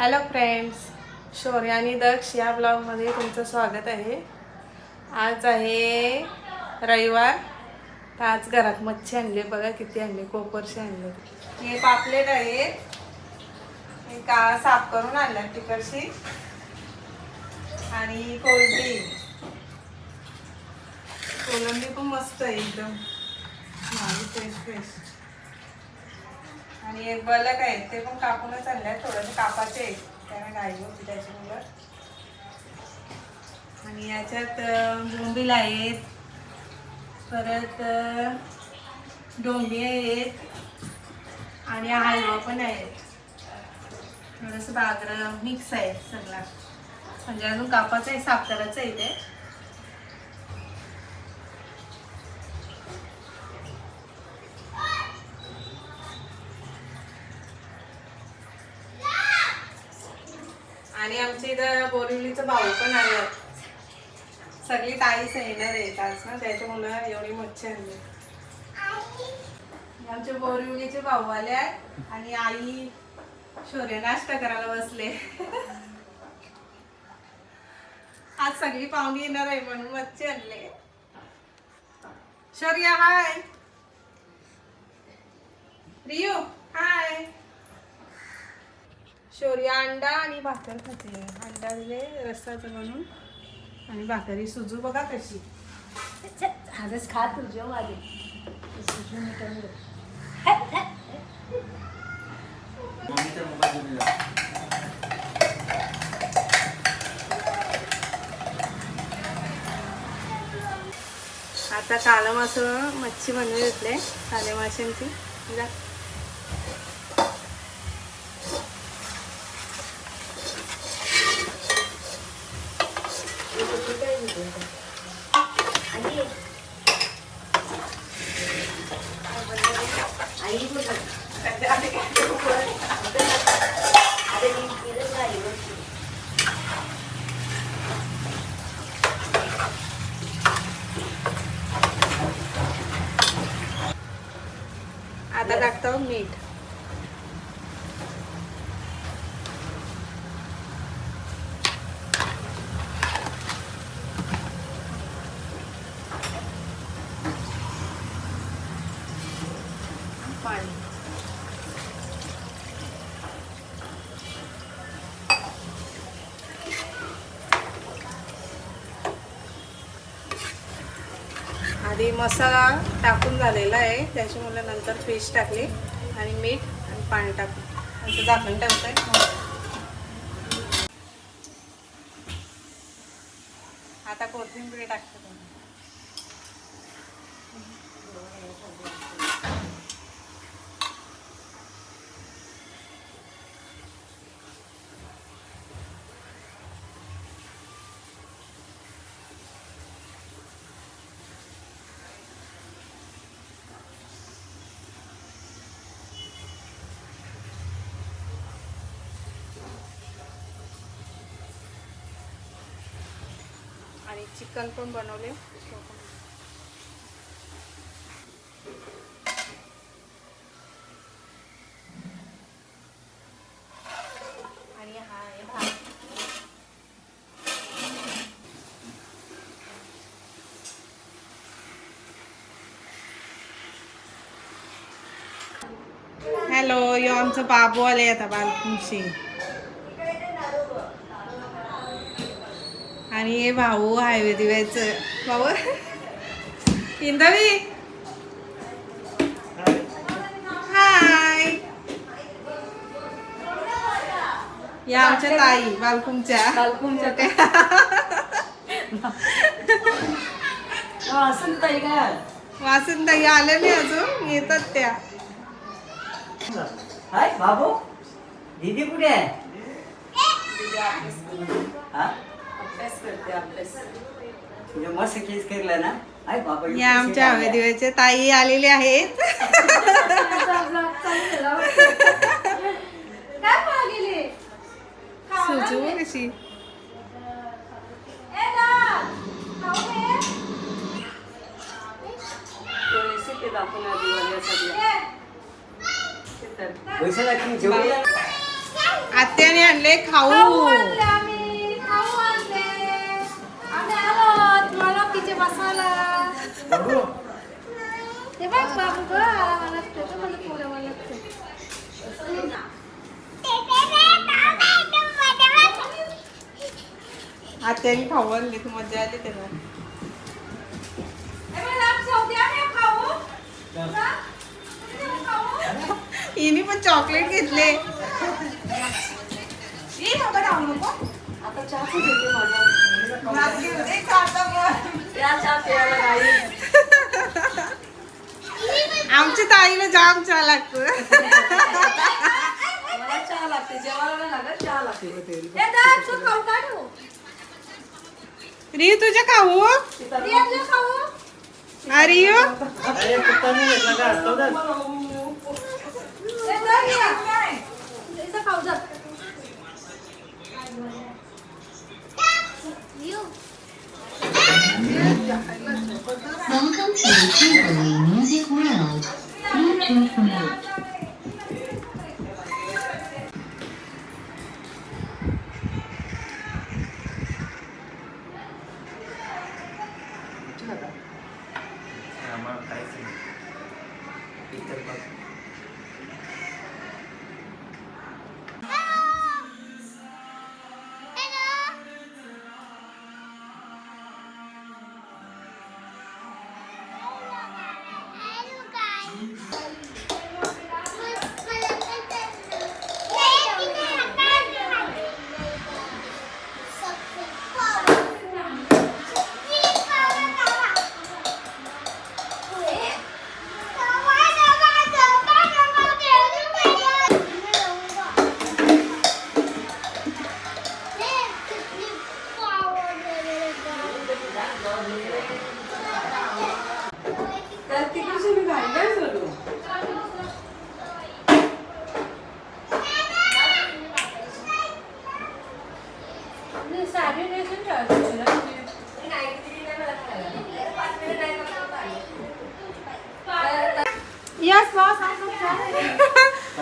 Hello friends शौर्य आणि दक्ष या ब्लॉगमध्ये तुमचं स्वागत आहे. आज आहे रविवार. तर आज घरात मच्छी आणले बघा किती आणले कोपरशी आणले हे पापलेट आहेत का साफ करून आणल्या तिकडशी. आणि कोलंबी. कोलंबी पण मस्त आहे एकदम. फ्रेश फ्रेश आणि एक बलक आहेत ते पण कापूनच आणले थोडंसं कापाचे आहे त्याने घाई होती त्याच्यामुळं. आणि याच्यात बोंबील आहेत. परत डोंबी आहेत. आणि हलवा पण आहेत. थोडंसं बागरं मिक्स आहे सगळा. म्हणजे अजून कापाचं आहे साखराचं आहे ते आमच्या इथं बोरिवलीचं भाऊ पण आले सगळी ताईच येणार आहेत आज ना त्याच्यामुळं एवढी मच्छी आणली आमचे बोरिवलीचे भाऊ आले आहेत आणि आई शौर्य नाश्ता करायला बसले. आज सगळी पाहुणी येणार आहे म्हणून मच्छी आणले शौर्य हाय रियू हाय शौर्य अंडा आणि भाकर खाते अंडा दिले रस्साचं म्हणून आणि भाकरी सुजू बघा कशी आजच खा तुझ्या माझे सुजून मिटवून दे. मम्मीचा मोबाईल घेऊन जा. आता कालं मासं मच्छी बनवून घेतले काले माशांची जा. आई आई बोल अरे मी तिथंच गाडी बसली. आता टाकतो मीठ. पाणी. आधी मसाला टाकून झालेला आहे. त्याच्यामुळे नंतर फिश टाकली आणि मीठ आणि पाणी टाकून. असं झाकण ठेवतंय. आता कोथिंबीर टाकते. चिकन पण बनवले. आणि हा आहे भात. हॅलो यो आमचं बाबू आले आता बालकुंशी. आणि हे भाऊ हायवे दिव्याचं भाऊ? इंदवी? हाय या आमच्या ताई बालकुंच्या हा, असं ताई काय वासून ताई आले नाही अजून येतात त्या. हाय बाबू. दीदी कुठे आहे? हा? अभ्यास करते अभ्यास. तुझे मस्त केस केला ना? हाय बाबा या आमच्या हवे दिव्याचे ताई आलेले आहेत. काय मागेले? सुजू कशी? रेसिपी दाखवून आधी वाल्या सगळ्या. ते तर. पैसे लागतील जेवढे आत्याने आणले खाऊ. हे बघ बाबू ग मला लागतं ग, मला थोडं मला लागतं. आत्याने खाऊ आणले तू मजा आली हे. खाऊ. हिने पण चॉकलेट घेतले ये नको. आता चहा घेते माझा. चहा प्यायला नाही. आमच्या ताईला जाम चहा लागतो. मला चहा लागते जेवायला लागत लागते? री तुझ्या खाऊ अरे खाऊ जा.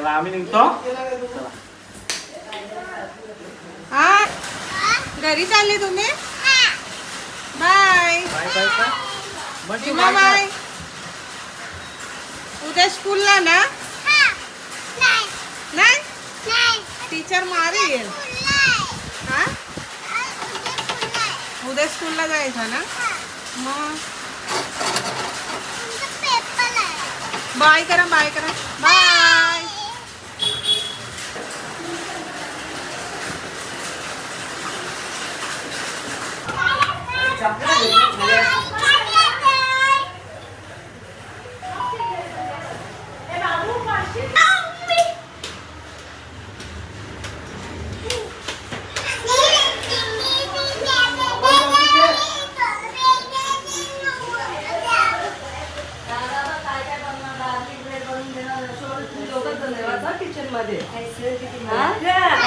चला आम्ही निघतो. हा. घरी चालले तुम्ही? बाय. बाय बाय सीमा उद्या स्कूलला ना? नाही? टीचर मारेल हा? उद्या स्कूलला जायचं ना? मग. बाय करा बाय करा. Bye.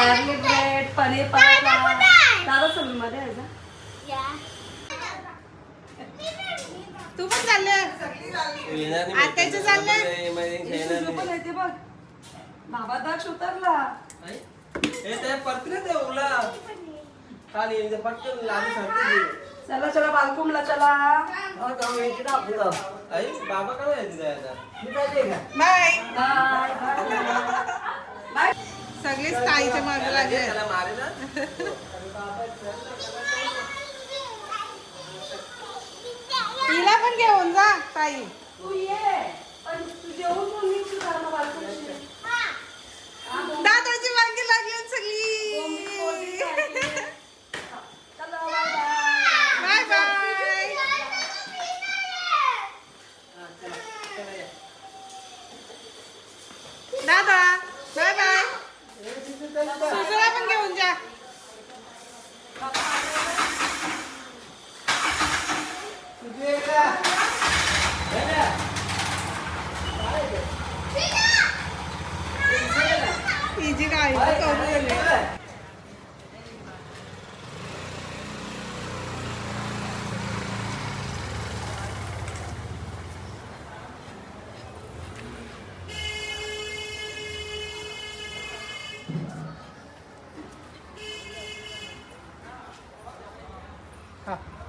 Early bread paneer paratha दादा समी मध्ये आहे ना तू पण चालले. आत्याचे चालले. बघ. बाबा दाक्ष उतरला. चला चला बालकुमला चला. बाय. Bye bye. सगळेच ताईच्या मागे लागले. तिला पण घेऊन जा ताई. तू ये पण तू जेवून दादाची 啊！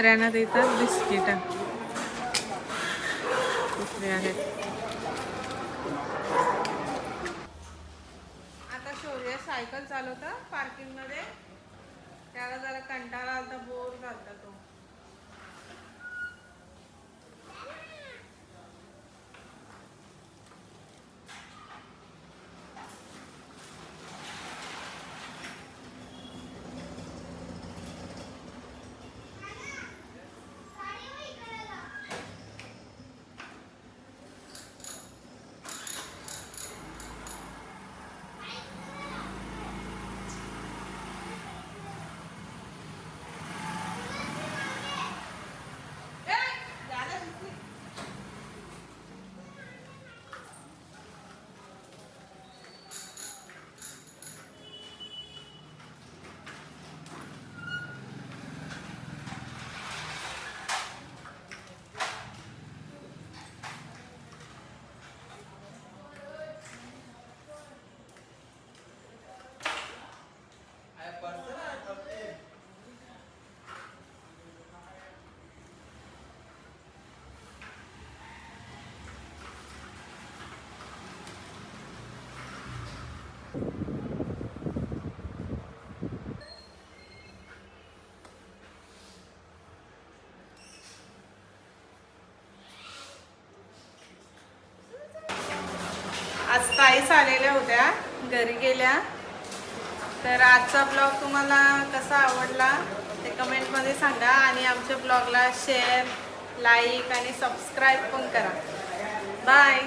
कुत्र्यांना देतात बिस्किट. कुत्रे आहेत. आता शौर्य सायकल चालवता पार्किंगमध्ये. त्याला जरा कंटाळा आलता बोर झालता तो. आज ताईच आलेल्या होत्या घरी गेल्या. तर आजचा ब्लॉग तुम्हाला कसा आवडला ते कमेंटमध्ये सांगा आणि आमच्या ब्लॉगला शेअर लाईक आणि सबस्क्राईब पण करा. बाय